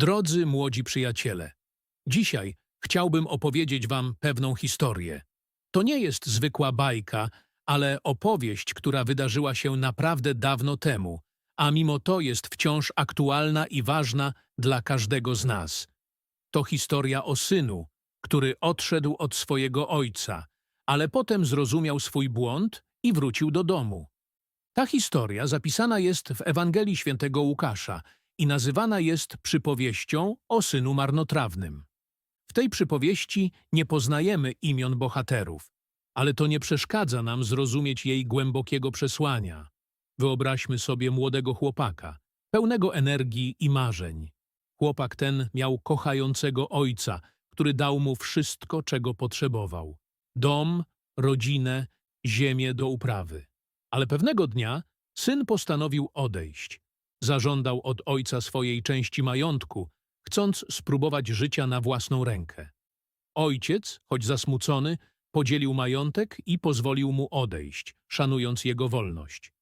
Drodzy młodzi przyjaciele, dzisiaj chciałbym opowiedzieć wam pewną historię. To nie jest zwykła bajka, ale opowieść, która wydarzyła się naprawdę dawno temu, a mimo to jest wciąż aktualna i ważna dla każdego z nas. To historia o synu, który odszedł od swojego ojca, ale potem zrozumiał swój błąd i wrócił do domu. Ta historia zapisana jest w Ewangelii świętego Łukasza i nazywana jest przypowieścią o synu marnotrawnym. W tej przypowieści nie poznajemy imion bohaterów, ale to nie przeszkadza nam zrozumieć jej głębokiego przesłania. Wyobraźmy sobie młodego chłopaka, pełnego energii i marzeń. Chłopak ten miał kochającego ojca, który dał mu wszystko, czego potrzebował. Dom, rodzinę, ziemię do uprawy. Ale pewnego dnia syn postanowił odejść. Zażądał od ojca swojej części majątku, chcąc spróbować życia na własną rękę. Ojciec, choć zasmucony, podzielił majątek i pozwolił mu odejść, szanując jego wolność.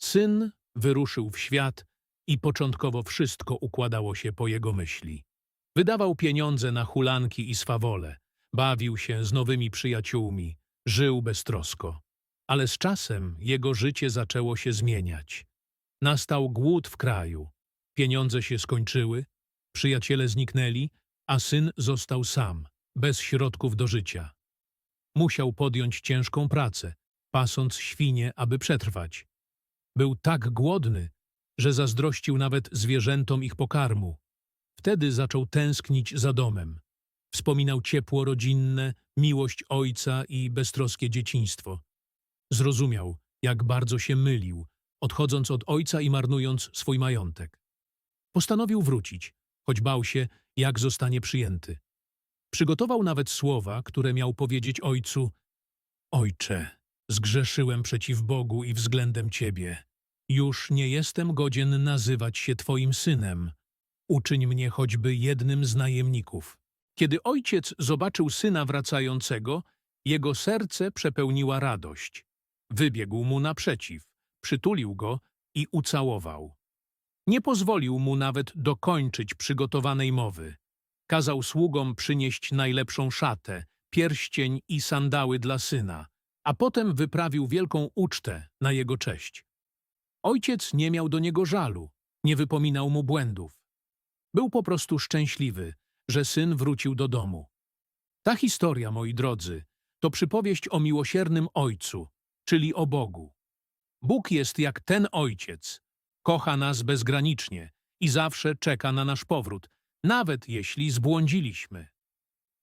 Syn wyruszył w świat i początkowo wszystko układało się po jego myśli. Wydawał pieniądze na hulanki i swawole, bawił się z nowymi przyjaciółmi, żył beztrosko. Ale z czasem jego życie zaczęło się zmieniać. Nastał głód w kraju, pieniądze się skończyły, przyjaciele zniknęli, a syn został sam, bez środków do życia. Musiał podjąć ciężką pracę, pasąc świnie, aby przetrwać. Był tak głodny, że zazdrościł nawet zwierzętom ich pokarmu. Wtedy zaczął tęsknić za domem. Wspominał ciepło rodzinne, miłość ojca i beztroskie dzieciństwo. Zrozumiał, jak bardzo się mylił, odchodząc od ojca i marnując swój majątek. Postanowił wrócić, choć bał się, jak zostanie przyjęty. Przygotował nawet słowa, które miał powiedzieć ojcu: Ojcze, zgrzeszyłem przeciw Bogu i względem Ciebie. Już nie jestem godzien nazywać się Twoim synem. Uczyń mnie choćby jednym z najemników. Kiedy ojciec zobaczył syna wracającego, jego serce przepełniła radość. Wybiegł mu naprzeciw, przytulił go i ucałował. Nie pozwolił mu nawet dokończyć przygotowanej mowy. Kazał sługom przynieść najlepszą szatę, pierścień i sandały dla syna, a potem wyprawił wielką ucztę na jego cześć. Ojciec nie miał do niego żalu, nie wypominał mu błędów. Był po prostu szczęśliwy, że syn wrócił do domu. Ta historia, moi drodzy, to przypowieść o miłosiernym ojcu, czyli o Bogu. Bóg jest jak ten ojciec, kocha nas bezgranicznie i zawsze czeka na nasz powrót, nawet jeśli zbłądziliśmy.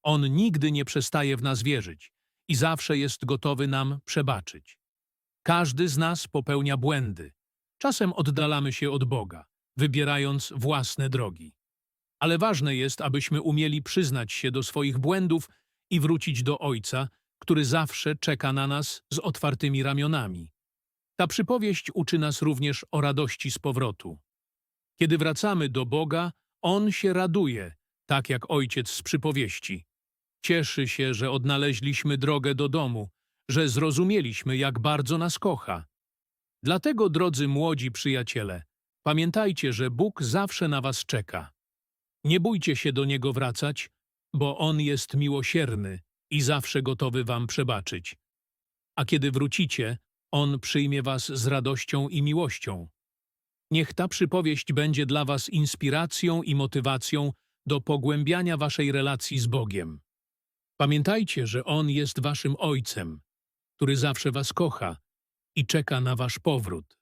On nigdy nie przestaje w nas wierzyć i zawsze jest gotowy nam przebaczyć. Każdy z nas popełnia błędy. Czasem oddalamy się od Boga, wybierając własne drogi. Ale ważne jest, abyśmy umieli przyznać się do swoich błędów i wrócić do Ojca, który zawsze czeka na nas z otwartymi ramionami. Ta przypowieść uczy nas również o radości z powrotu. Kiedy wracamy do Boga, On się raduje, tak jak ojciec z przypowieści. Cieszy się, że odnaleźliśmy drogę do domu, że zrozumieliśmy, jak bardzo nas kocha. Dlatego, drodzy młodzi przyjaciele, pamiętajcie, że Bóg zawsze na was czeka. Nie bójcie się do Niego wracać, bo On jest miłosierny i zawsze gotowy wam przebaczyć. A kiedy wrócicie, On przyjmie was z radością i miłością. Niech ta przypowieść będzie dla was inspiracją i motywacją do pogłębiania waszej relacji z Bogiem. Pamiętajcie, że On jest waszym Ojcem, który zawsze was kocha i czeka na wasz powrót.